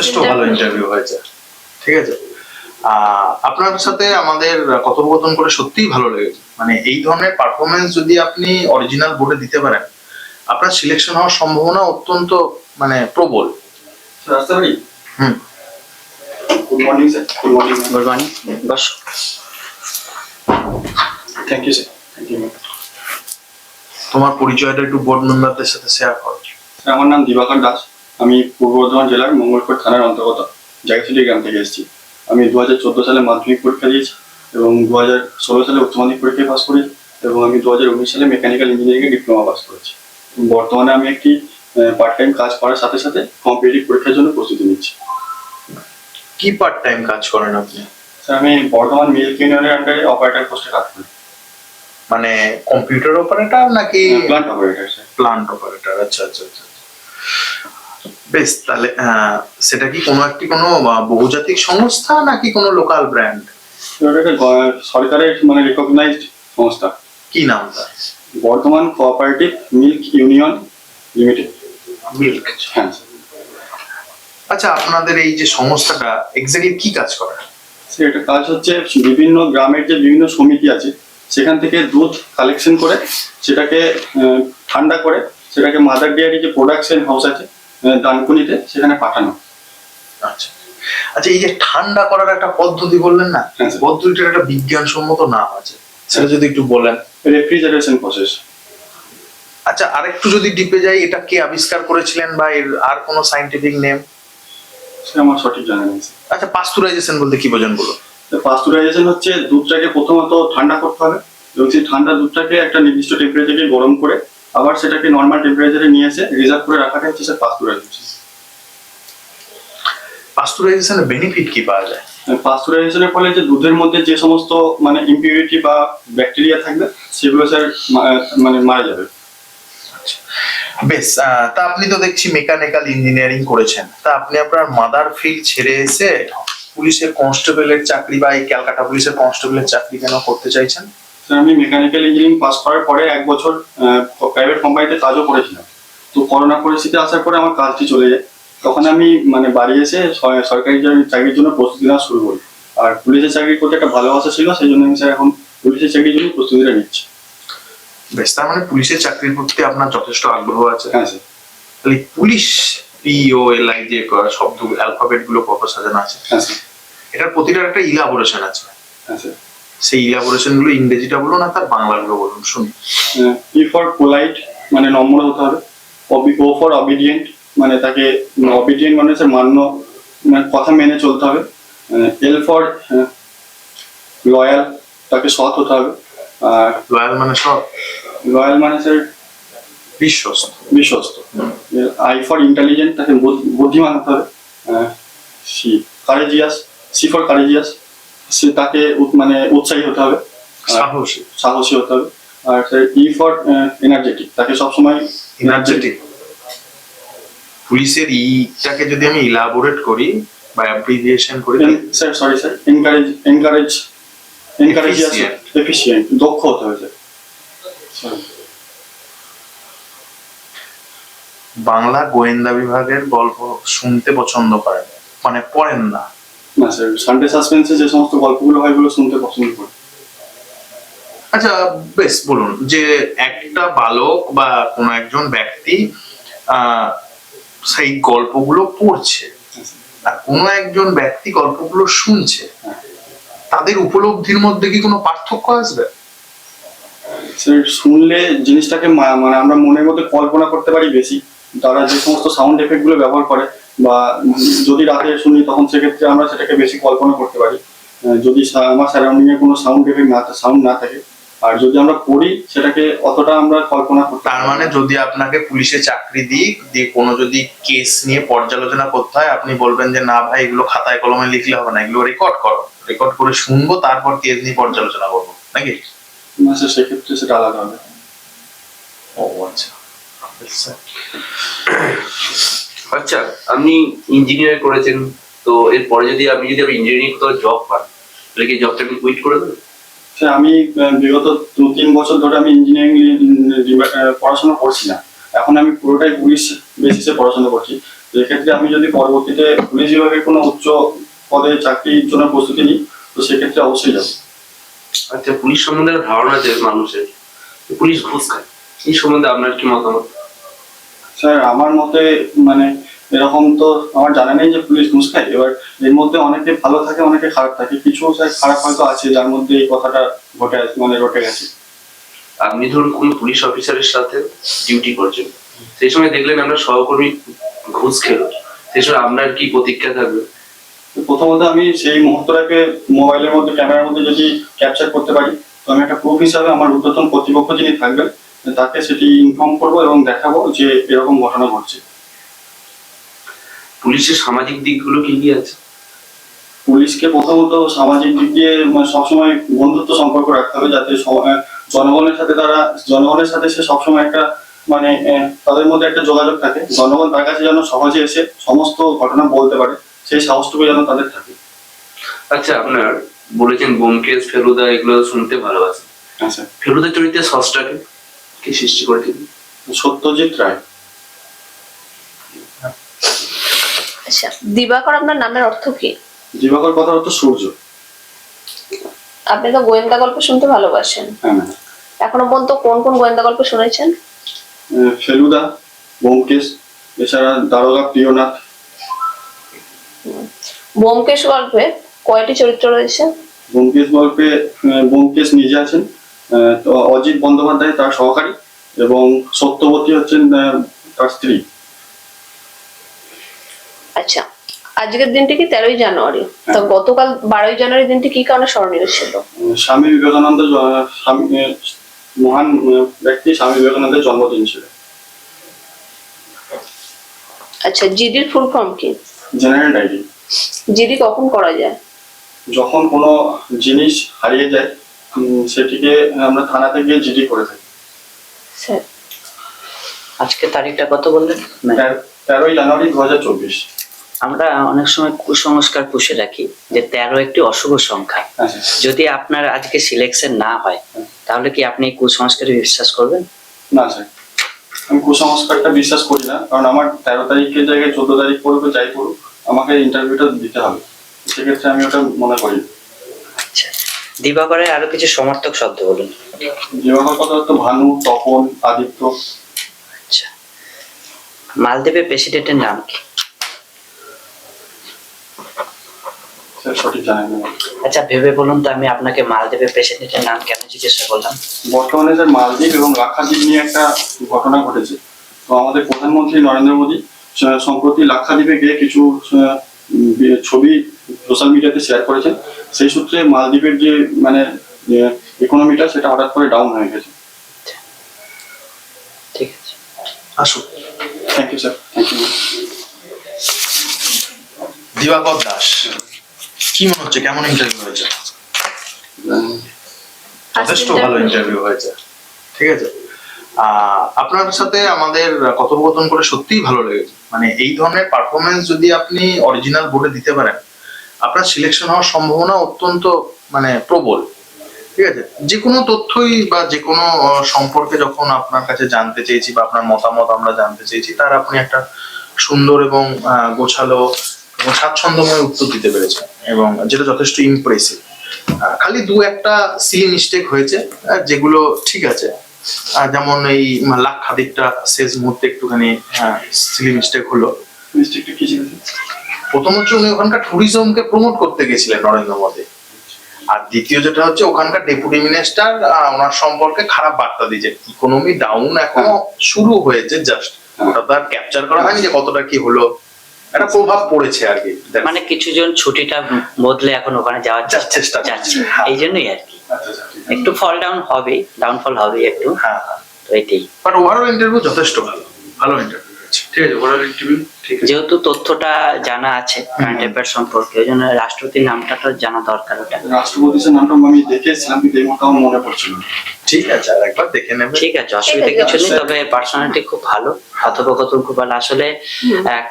যথেষ্ট ভালো ইন্টারভিউ হয়েছে। ঠিক আছে? আহ, আপনার সাথে আমাদের কথোপকথন করে সত্যিই ভালো লেগেছে। মানে এই ধরনের পারফরমেন্স যদি আপনি অরিজিনাল বোর্ডে দিতে পারেন আপনার সিলেকশন হওয়ার সম্ভাবনা অত্যন্ত মানে প্রবল। স্যার পারি হুম good morning sir good morning good morning boss thank you sir thank you তোমার পরিচয়টা একটু বোর্ড মেম্বারদের সাথে শেয়ার করো। আমার নাম দিবাকর দাস। আমি পূর্ব বর্ধমান জেলার মঙ্গলকোট থানার অন্তর্গত জায়গাছড়ি গ্রাম থেকে এসেছি। আমি দু হাজার চোদ্দ সালে মাধ্যমিক পরীক্ষা দিয়েছি এবং দু হাজার ষোলো সালে উচ্চ মাধ্যমিক পরীক্ষায় পাস করেছি এবং আমি দু হাজার উনিশ সালে মেকানিক্যাল ইঞ্জিনিয়ারিংয়ে ডিপ্লোমা পাস করেছি। বর্তমানে আমি একটি পার্ট টাইম কাজ করার সাথে সাথে কম্পিটিটিভ পরীক্ষার জন্য প্রস্তুতি নিচ্ছি। কি পার্ট টাইম কাজ করেন আপনি? স্যার আমি বর্তমান মিল্ক ইউনিয়নের আন্ডারে অপারেটর পোস্টে কাজ করি। মানে কম্পিউটার অপারেটর নাকি plant operator sir plant operator আচ্ছা আচ্ছা আচ্ছা। বেশ তাহলে সেটা কি কোনো একটি কোনো বহুজাতিক সংস্থা নাকি কোনো লোকাল ব্র্যান্ড সরকারের মানে রেকগনাইজড সংস্থা। কি নাম তার? বর্তমান cooperative milk union limited milk হ্যাঁ। আচ্ছা আপনাদের এই যে সংস্থাটা এক্স্যাক্টলি কি কাজ করে? এটা কাজ হচ্ছে বিভিন্ন গ্রামের যে বিভিন্ন সমিতি আছে সেখান থেকে দুধ কালেকশন করে সেটাকে ঠান্ডা করে সেটাকে মাদার ডেয়ারি যে প্রোডাকশন হাউস আছে আহ, ডানকুনিতে সেখানে পাঠানো। আচ্ছা। আচ্ছা এই যে ঠান্ডা করার একটা পদ্ধতি বললেন না হ্যাঁ, পদ্ধতিটার একটা বিজ্ঞানসম্মত নাম আছে। সেটা যদি একটু বলেন। রেফ্রিজারেশন প্রসেস আচ্ছা আরেকটু যদি ডিপে যাই এটা কে আবিষ্কার করেছিলেন বা এর আর কোনো সাইন্টিফিক নেম সে আমার সঠিক জানা নেই আচ্ছা পাস্তুরাইজেশন বলতে কি বোঝেন বলো পাস্তুরাইজেশন হচ্ছে দুধটাকে প্রথমত ঠান্ডা করতে হবে এবং সেই ঠান্ডা দুধটাকে একটা নির্দিষ্ট টেম্পারেচারে গরম করে আবার সেটাকে নর্মাল টেম্পারেচারে নিয়ে এসে রিজার্ভ করে রাখাটা হচ্ছে স্যার পাস্তুরাইজেশন পাস্তুরাইজেশনের বেনিফিট কি পাওয়া যায়? পাস্তুরাইজেশনের ফলে যে দুধের মধ্যে যে সমস্ত মানে ইম্পিউরিটি বা ব্যাকটেরিয়া থাকবে সেগুলো স্যার মানে মারা যাবে। বেশ আহ, তা আপনি তো দেখছি মেকানিক্যাল ইঞ্জিনিয়ারিং করেছেন। তা আপনি আপনার মাদার ফিল্ড ছেড়ে এসে পুলিশের কনস্টেবলের চাকরি বা এই ক্যালকাটা পুলিশের কনস্টেবলের চাকরি কেন করতে চাইছেন? আমি মেকানিক্যাল ইঞ্জিনিয়ারিং পাস করার পরে এক বছর প্রাইভেট কোম্পানিতে কাজও করেছিলাম। তো করোনা পরিস্থিতি আসার পরে আমার কাজটি চলে যায়। তখন আমি মানে বাড়ি এসে সরকারি চাকরির জন্য প্রস্তুতি নেওয়া শুরু করি। আর পুলিশের চাকরির প্রতি একটা ভালোবাসা ছিল সেই জন্য আমি স্যার এখন পুলিশের চাকরির জন্য প্রস্তুতিটা নিচ্ছি। বেশ তার মানে পুলিশের চাকরির প্রতি আপনার যথেষ্ট আগ্রহ আছে? হ্যাঁ স্যার তাহলে পুলিশ পিও এল আই যে শব্দ অ্যালফাবেটগুলো কত সাজানো আছে? হ্যাঁ এটার প্রতিটার একটা ইলাবোরেশন আছে। হ্যাঁ স্যার সেই ইলাবোরেশনগুলো ইংরেজিটা বলুন আর তার বাংলাগুলো বলুন শুনি ই ফর পোলাইট মানে নম্র হতে হবে ও ফর অবিডিয়েন্ট মানে তাকে অবিডিয়েন্ট মানে হচ্ছে মান্য মানে কথা মেনে চলতে হবে। এল ফর লয়াল তাকে সৎ হতে হবে। আর লয়াল মানে সব লয়াল মানে স্যার বিশ্বস্ত। বিশ্বস্ত। আই ফর ইন্টেলিজেন্ট তাকে বুদ্ধিমান হতে হবে। C courageous C for courageous সে তাকে মানে উৎসাহী হতে হবে। সাহসী। সাহসী হতে হবে। আর ই ফর এনার্জেটিক তাকে সবসময় এনার্জেটিক পুলিশের ইটাকে যদি আমি ইলাবোরেট করি বা অ্যাব্রিভিয়েশন করি sir sorry sir encourage encourage encourage. Efficient দক্ষ হতে হবে স্যার বাংলা গোয়েন্দা বিভাগের গল্প শুনতে পছন্দ করেন। মানে পড়েন না। না স্যার সানডে সাসপেন্সে যে সমস্ত গল্পগুলো হয় এগুলো শুনতে পছন্দ করি। আচ্ছা বেশ বলুন যে একটা বালক বা কোনো একজন ব্যক্তি সেই গল্পগুলো পড়ছে আর কোনো একজন ব্যক্তি গল্পগুলো শুনছে তাদের উপলব্ধির মধ্যে কি কোনো পার্থক্য আসবে? শুনলে জিনিসটাকে মানে আমরা মনের মধ্যে কল্পনা করতে পারি বেশি তারা যে সমস্ত সাউন্ড এফেক্টগুলো ব্যবহার করে বা যদি রাতে শুনি তখন সেক্ষেত্রে আমরা সেটাকে বেশি কল্পনা করতে পারি। যদি আমার সারাউন্ডিং এ কোনো সাউন্ড এফেক্ট না সাউন্ড না থাকে আর যদি আমরা পড়ি সেটাকে অতটা আমরা কল্পনা করতে তার মানে যদি আপনাকে পুলিশে চাকরি দিই দিয়ে কোনো যদি কেস নিয়ে পর্যালোচনা করতে হয় আপনি বলবেন যে না ভাই এগুলো খাতায় কলমে লিখলে হবে না এগুলো রেকর্ড করো। রেকর্ড করে শুনব তারপর কেস নিয়ে পর্যালোচনা করব নাকি? না স্যার সেক্ষেত্রে সেটা আলাদা হবে। ও আচ্ছা। আচ্ছা আপনি ইঞ্জিনিয়ার করেছেন তো এরপরে যদি আপনি যদি ইঞ্জিনিয়ারিং কোথাও জব পান তাহলে কি জবটা আপনি কুইট করে দেবেন? আমি বিগত দু তিন বছর ধরে আমি ইঞ্জিনিয়ারিং পড়াশোনা করছি না। এখন আমি পুরোটাই পুলিশ বেসিসে পড়াশোনা করছি। তো এক্ষেত্রে আমি যদি পরবর্তীতে পুলিশ বিভাগে কোনো উচ্চ পদে চাকরির জন্য প্রস্তুতি নিই তো সেক্ষেত্রে অবশ্যই যাব। আচ্ছা পুলিশ সম্বন্ধে ধারণা আছে মানুষের। পুলিশ ঘুষ খায়। এই সম্বন্ধে আপনার কি মতামত? স্যার আমার মতে মানে এরকম তো আমার জানা নেই যে পুলিশ ঘুষ খায় এবার এর মধ্যে অনেকে ভালো থাকে অনেকে খারাপ থাকে। কিছু স্যার খারাপ হয়তো আছে যার মধ্যে এই কথাটা ঘটে মানে ঘটে গেছে। আপনি ধরুন কোন পুলিশ অফিসারের সাথে ডিউটি করছেন। সেই সময় দেখলেন আমরা সহকর্মী ঘুষ খেলো। সেই সময় আপনার কি প্রতিক্রিয়া থাকবে তো প্রথমত আমি সেই মুহূর্তটাকে মোবাইলের মধ্যে ক্যামেরার মধ্যে যদি ক্যাপচার করতে পারি তো আমি একটা প্রুফ হিসাবে আমার ঊর্ধ্বতন কর্তৃপক্ষ যিনি থাকবেন তাকে সেটি ইনফর্ম করব এবং দেখাবো যে এরকম ঘটনা ঘটছে। পুলিশের সামাজিক দিকগুলো কি কি আছে? পুলিশকে প্রথমত সামাজিক দিক দিয়ে মানে সবসময় বন্ধুত্ব সম্পর্ক রাখতে হবে যাতে জনগণের সাথে তারা জনগণের সাথে সে সবসময় একটা মানে তাদের মধ্যে একটা যোগাযোগ থাকে। জনগণ তার কাছে যেন সহজে এসে সমস্ত ঘটনা বলতে পারে সেই সাহসটুকু যেন তাদের থাকে। আচ্ছা আপনার বলেছেন বোমকেশ ফেলুদা এগুলো শুনতে ভালোবাসে আচ্ছা ফেলুদা চরিত্রের সসটাকে? কি সৃষ্টি করে করেছিলেন সত্যজিৎ রায়। আচ্ছা দিবাকর আপনার নামের অর্থ কি? দিবাকর কথা হতো সূর্য। আপনি তো গোয়েন্দা গল্প শুনতে ভালোবাসেন। হ্যাঁ এখনও পর্যন্ত কোন কোন গোয়েন্দা গল্প শুনেছেন? ফেলুদা ব্যোমকেশ এছাড়া দারোগা প্রিয়নাথ। ব্যোমকেশ গল্পে কয়টি চরিত্র রয়েছে? ব্যোমকেশ গল্পে ব্যোমকেশ নিজে আছেন। তো অজিত বন্দ্যোপাধ্যায় তার সহকারী এবং সত্যবতী হচ্ছেন তার স্ত্রী। আচ্ছা আজকের দিনটি কি তেরোই জানুয়ারি? তো হ্যাঁ। গতকাল বারোই জানুয়ারি দিনটি কি কারণে স্মরণীয় ছিল? স্বামী বিবেকানন্দ স্বামী মহান ব্যক্তি স্বামী বিবেকানন্দের জন্মদিন ছিল। আচ্ছা জিডির ফুল ফর্ম কি? General diary. জিডি কখন করা যায়? যখন কোনো জিনিস হারিয়ে যায় সেটিকে আমরা থানাতে গিয়ে জিডি করে থাকি। স্যার আজকে তারিখটা কত বললেন? তেরোই জানুয়ারি দু হাজার চব্বিশ। আমরা অনেক সময় কুসংস্কার পুষে রাখি যে তেরো একটি অশুভ সংখ্যা। আচ্ছা যদি আপনার আজকে সিলেকশন না হয় তাহলে কি আপনি কুসংস্কারে বিশ্বাস করবেন? না স্যার। আমি কুসংস্কারটা বিশ্বাস করি না কারণ আমার তেরো তারিখের জায়গায় চোদ্দ তারিখ পড়বে যাই পড়ুক আমাকে ইন্টারভিউটা দিতে হবে। সেক্ষেত্রে আমি ওটা মনে করি দিবাকরের আরও কিছু সমর্থক শব্দ বলুন। যেভাবে কথা হতো ভানু তপন আদিত্য। আচ্ছা। মালদ্বীপের প্রেসিডেন্টের নাম কি? আচ্ছা ভেবে বলুন তো আমি আপনাকে মালদ্বীপের প্রেসিডেন্টের নাম কেন জিজ্ঞাসা করলাম। বর্তমানে স্যার মালদ্বীপ এবং লাক্ষাদ্বীপ নিয়ে একটা ঘটনা ঘটেছে। তো আমাদের প্রধানমন্ত্রী নরেন্দ্র মোদী সম্প্রতি লাক্ষাদ্বীপে গিয়ে কিছু ছবি সোশ্যাল মিডিয়াতে শেয়ার করেছেন সেই সূত্রে মালদ্বীপের যে মানে ইকোনমিটা সেটা হঠাৎ করে ডাউন হয়ে গেছে। ঠিক আছে। আসুন। Thank you sir thank you Dibakar Das কি মনে হচ্ছে কেমন ইন্টারভিউ হয়েছে? যথেষ্ট ভালো ইন্টারভিউ হয়েছে। ঠিক আছে? আপনার সাথে আমাদের কথোপকথন করে সত্যিই ভালো লেগেছে। মানে এই ধরনের পারফরমেন্স যদি আপনি অরিজিনাল বোর্ডে দিতে পারেন, আপনার সিলেকশন হওয়ার সম্ভাবনা অত্যন্ত মানে প্রবল। ঠিক আছে? যে কোনো তথ্যই বা যে কোনো সম্পর্কে যখন আপনার কাছে জানতে চেয়েছি বা আপনার মতামত আমরা জানতে চেয়েছি, তার আপনি একটা সুন্দর এবং গোছালো এবং স্বাচ্ছন্দ্যময় উত্তর দিতে পেরেছেন এবং যেটা যথেষ্ট ইমপ্রেসিভ খালি দু একটা সিলি মিস্টেক হয়েছে যেগুলো ঠিক আছে। যেমন এই লাখ খাদিকটা শেষ মুহূর্তে একটুখানি সিলি মিস্টেক হলো। মিস্টেকটা কি ছিল? প্রথম হচ্ছে উনি ওখানকার ট্যুরিজমকে প্রমোট করতে গেছিলেন নরেন্দ্র মোদী। আর দ্বিতীয় যেটা হচ্ছে ওখানকার ডেপুটি মিনিস্টার ওনার সম্পর্কে খারাপ বার্তা দিয়েছে। ইকোনমি ডাউন এখনও শুরু হয়েছে জাস্ট ওটা তো আর ক্যাপচার করা হয়নি যে কতটা কি হলো। একটা প্রভাব পড়েছে আর কি। মানে কিছু জন ছুটিটা বদলে এখন ওখানে যাওয়ার চেষ্টা হ্যাঁ। এই জন্যই আর কি। একটু ফল ডাউন হবে ডাউনফল হবে একটু। হ্যাঁ হ্যাঁ। তো এটাই। বাট ওভারঅল ইন্টারভিউ যথেষ্ট ভালো। ভালো ইন্টারভিউ হয়েছে। ঠিক আছে ওরাল টিভি ঠিক আছে। যেহেতু তথ্যটা জানা আছে কারেন্ট অ্যাফেয়ার সম্পর্কে ওই জন্য রাষ্ট্রপতির নামটা তো জানা দরকার ওটা। রাষ্ট্রপতির নামটা আমি দেখেছিলাম কিন্তু এই মুহূর্তে আমার মনে পড়ছিল ঠিক আছে আর একবার দেখে নেবে। ঠিক আছে অসুবিধা কিছু নেই তবে পার্সোনালিটি খুব ভালো কথোপকথন খুব ভালো। আসলে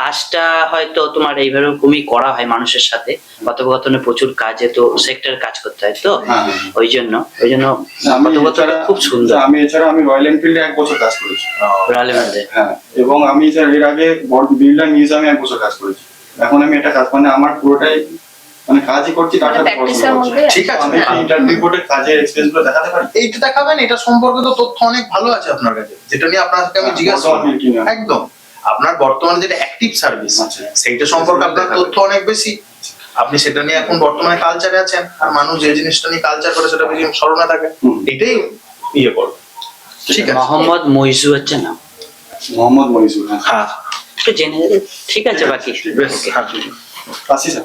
কাজটা হয়তো তোমার এইভাবে কমই করা হয় মানুষের সাথে। কথোপকথনে প্রচুর কাজে তো সেক্টর কাজ করতে হয় তো হ্যাঁ, হ্যাঁ, হ্যাঁ। ওই জন্য ওই জন্য কথোপকথনটা খুব সুন্দর। আমি এছাড়া আমি রয়্যাল এনফিল্ডে এক বছর কাজ করেছি। রালের মধ্যে হ্যাঁ এবং আমি স্যার এর আগে বিড়লা মিউজিয়ামে এক বছর কাজ করেছি। এখন আমি এটা কাজ মানে আমার পুরোটাই মানে কাজই করছি মানে ঠিক আছে আমি ইন্টারভিউ বোর্ডে কাজের এক্সপেরিয়েন্সগুলো দেখাতে পারি? এইটা দেখাবেন এটা সম্পর্কে তো তথ্য অনেক ভালো আছে আপনার কাছে। যেটা নিয়ে আপনাকে আমি হ্যাঁ, জিজ্ঞাসা করব। একদম। আপনার বর্তমানে যেটা অ্যাক্টিভ সার্ভিস আচ্ছা। সেইটা সম্পর্কে আপনার তথ্য অনেক বেশি। আপনি সেটা নিয়ে এখন বর্তমানে কালচারে আছেন আর মানুষ যে জিনিসটা নিয়ে কালচার করে সেটা বেশি স্মরণে থাকে। এটাই ইয়ে করো ঠিক আছে। মোহাম্মদ মইজু হচ্ছে না। মোহাম্মদ মনিসুর হ্যাঁ হ্যাঁ একটু জেনে ঠিক আছে বাকি। বেশ. হ্যাঁ আসি স্যার।